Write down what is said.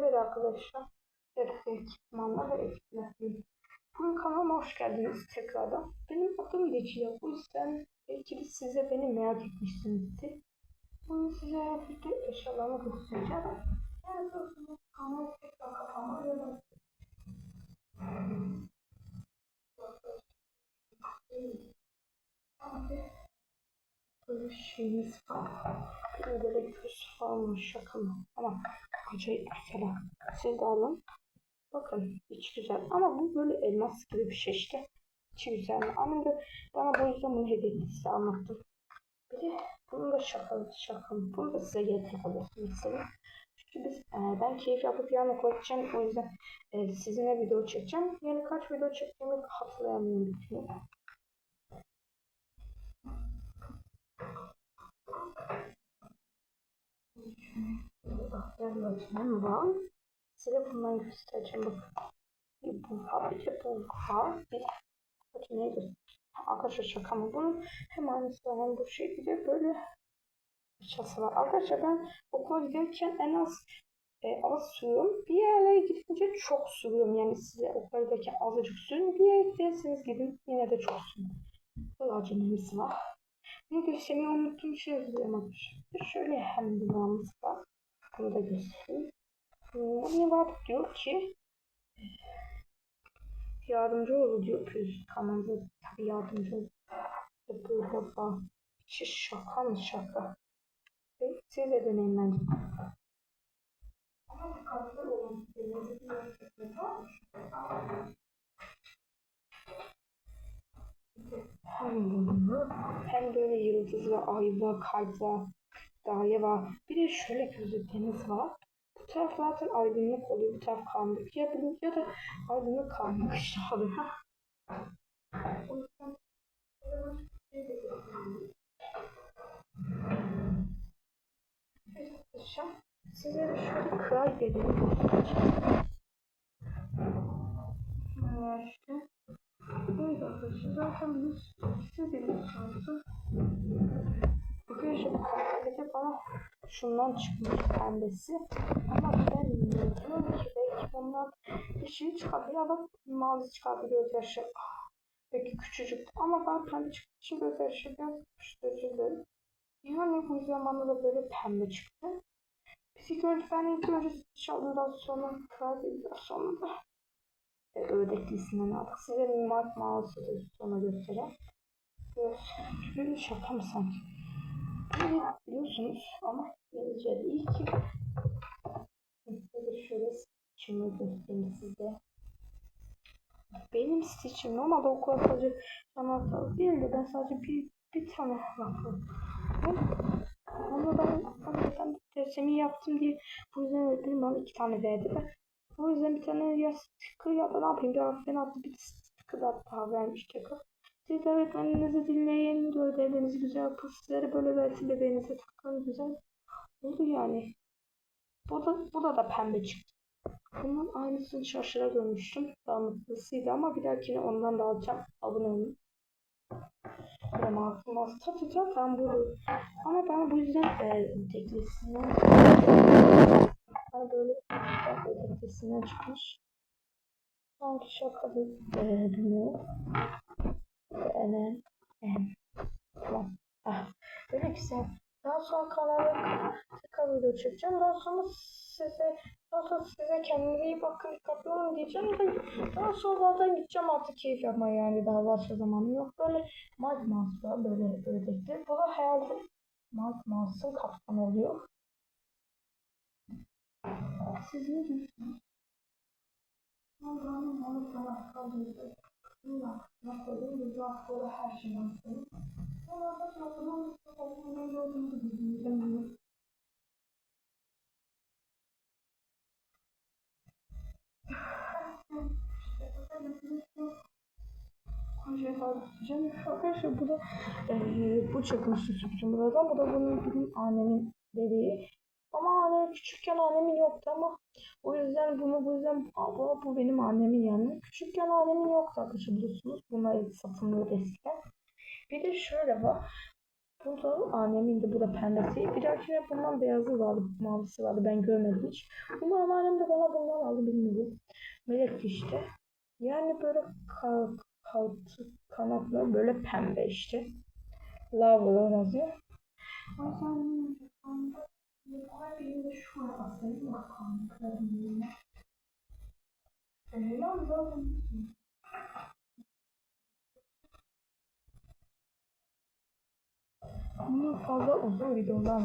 Evet arkadaşlar. Hepsi ekipmanla ve ekipmanla. Bugün kanalıma hoş geldiniz tekrardan. Benim adım Deki Bu yüzden belki de size beni merak etmişsinizdir. Bugün size bütün eşyalarımı göstereceğim. Yani dostum kanalı tekrar ya Abi böyle şeyimiz var. Böyle göz falan şaka mı? Ama acayip mesela. Siz de alın. Bakın iç güzel ama bu böyle elmas gibi bir şey işte. İçi güzel. Ama da bana bu yüzden bunu hediye size anlattım. Bir de bunu da şaka şaka. Bunu da size getirip alırsın mesela. Çünkü biz e, ben keyif yapıp yarın koyacağım. O yüzden e, sizinle video çekeceğim. Yani kaç video çektiğimi hatırlayamıyorum bir türlü. Aferin var. Size bundan göstereceğim bakın. Bir bu var, bir de bu var. Bir bakın ne göstereyim. Arkadaşlar şaka mı? Bunun hem aynısı var hem bu şekilde böyle fırçası var. Arkadaşlar ben okula giderken en az e, az sürüyorum. Bir yerlere gidince çok sürüyorum. Yani size okula giderken azıcık sürün. Bir yere giderseniz gidin yine de çok sürün. Böyle acelemiz var. Bunu göstermeyi unuttum. Şey yazıyorum. Şöyle hem binamız var. Bunu da göstereyim. Ne var diyor ki yardımcı olur diyor pürüz kanalda tabi yardımcı olur. Böyle bak. Şaka mı şaka. Siz de deneyin bence. Ama dikkatli olun. Hem bunu hem böyle yıldız ve ay var, kalp var, daire var. Bir de şöyle gözlükleriniz var. Bu taraf zaten aydınlık oluyor. Bu taraf karanlık. Ya, ya da aydınlık karanlık işte oluyor. O yüzden arkadaşlar, Size şöyle kral bedenim Evet Evet arkadaşlar zaten biz istediğimiz şansı Arkadaşlar karakterde bana şundan çıkmış pembesi. Ama ben bilmiyorum ki belki bundan bir şey çıkabilir ama mavi çıkabiliyor gözyaşı. Ah, Belki küçücük ama ben pembe çıktığı için gözyaşı biraz kuşturucu Yani bu zamanında da böyle pembe çıktı. Önce ben ilk önce çalından sonra karakterde sonra da e, öğretlisinden aldık. Size mimar mağazası sonra göstereyim. Böyle şaka mı sanki? Evet biliyorsunuz ama İngilizce değil ki. Böyle şöyle seçimi göstereyim size. Benim seçim normalde okula sadece sanatlar değil de ben sadece bir, bir tane yapıyorum. Ama ben hakikaten dersimi yaptım diye bu yüzden öğretmenim iki tane verdi. Ben o yüzden bir tane ya sticker ya da ne yapayım bir harften attı bir sticker da daha vermiş tekrar. Siz öğretmeninizi dinleyin, ödevlerinizi güzel yapın. Sizlere böyle versin bebeğinize takın güzel. Oldu yani. Bu da, bu da da pembe çıktı. Bunun aynısını şaşıra görmüştüm. Daha mutlusuydu ama bir dahakine ondan da alacağım. Abone olun. Böyle masum masum tadı zaten bu. Ama ben bu yüzden e, bana böyle teklisinden çıkmış. Sanki şaka bir e, bilmiyorum. Enen. En. Tamam. Ah, böyle güzel. Daha sonra kanala tekrar video çekeceğim. Daha sonra size daha sonra size kendinize iyi bakın dikkatli olun diyeceğim de daha sonra zaten gideceğim artık keyif yapmaya yani daha başka zamanım yok. Böyle Mike Mouse'da böyle ördekli. Bu da herhalde Mike Mouse'ın kaptanı oluyor. Siz ne diyorsunuz? Allah'ım onu sana kaldırdı. Allah, nasıl bir sonra her şey nasıl? Sonra da sonra da böyle olduğunu bilmiyorum. Canım arkadaşlar bu da eee bu çıkmıştı sürprizim buradan. Bu da bunun benim annemin dediği. Ama annem küçükken annemin yoktu ama o yüzden bunu bu yüzden bu, bu benim annemin yani. Küçükken annemin yoktu arkadaşlar biliyorsunuz. Bunlar satılıyordu eskiden. Bir de şöyle var. Bu da annemin de bu da pembesi. Bir dahakine bundan beyazı vardı, mavisi vardı. Ben görmedim hiç. Umarım annem de bana bundan aldı bilmiyorum. Melek işte. Yani böyle ka kaltı, kanatları böyle pembe işte. Lavalar yazıyor. O yüzden benim de şuraya asayım bakalım. Ee, yalnız Bunu fazla uzun videolar.